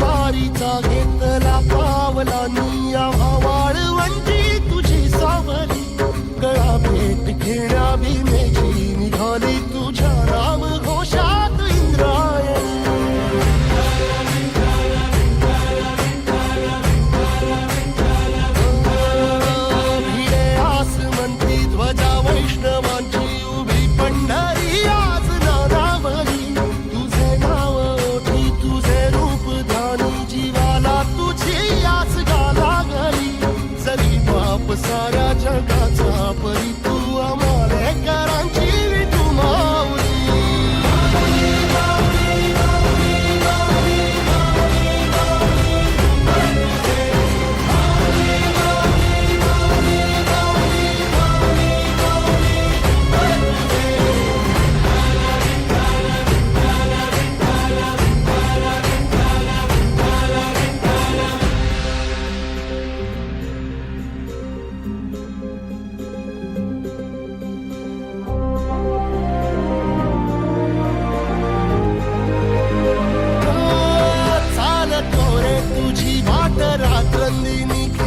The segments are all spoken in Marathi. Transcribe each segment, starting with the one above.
बारीचा घेतला पावलानी या वाळवंटी.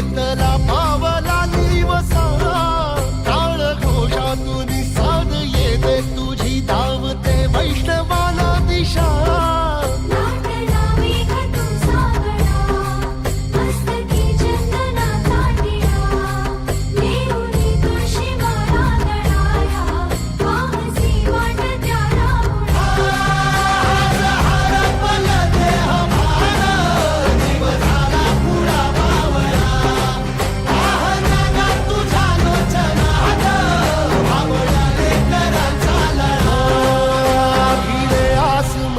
ಎತ್ತರ